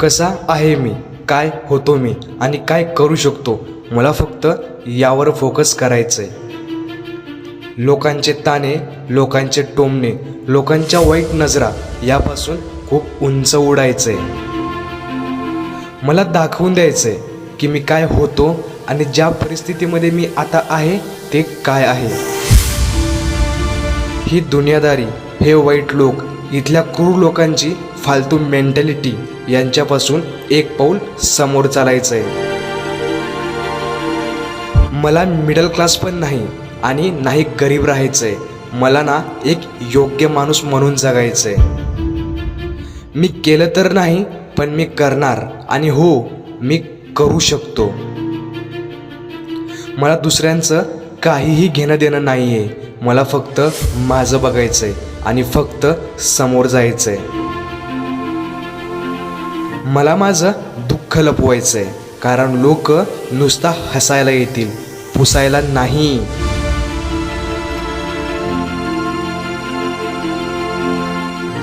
कसा आहे मी? काय होतो मी? आणि काय करू शकतो? मला फक्त यावर फोकस करायचं आहे लोकांचे ताणे लोकांचे टोमणे लोकांच्या वाईट नजरा यापासून खूप उंच उडायचं आहे मला दाखवून द्यायचं आहे की मी काय होतो आणि ज्या परिस्थितीमध्ये मी आता आहे ते काय आहे. ही दुनियादारी हे वाईट लोक इथल्या क्रूर लोकांची फालतू मेंटॅलिटी यांच्यापासून एक पाऊल समोर चालायचं आहे मला मिडल क्लास पण नाही आणि नाही गरीब राहायचं आहे मला ना एक योग्य माणूस म्हणून जगायचं आहे मी केलं तर नाही पण मी करणार आणि हो मी करू शकतो. मला दुसऱ्यांचं काहीही घेणं देणं नाही आहे मला फक्त माझं बघायचं आहे आणि फक्त समोर जायचं आहे मला माझं दुःख लपवायचं आहे कारण लोक नुसता हसायला येतील पुसायला नाही.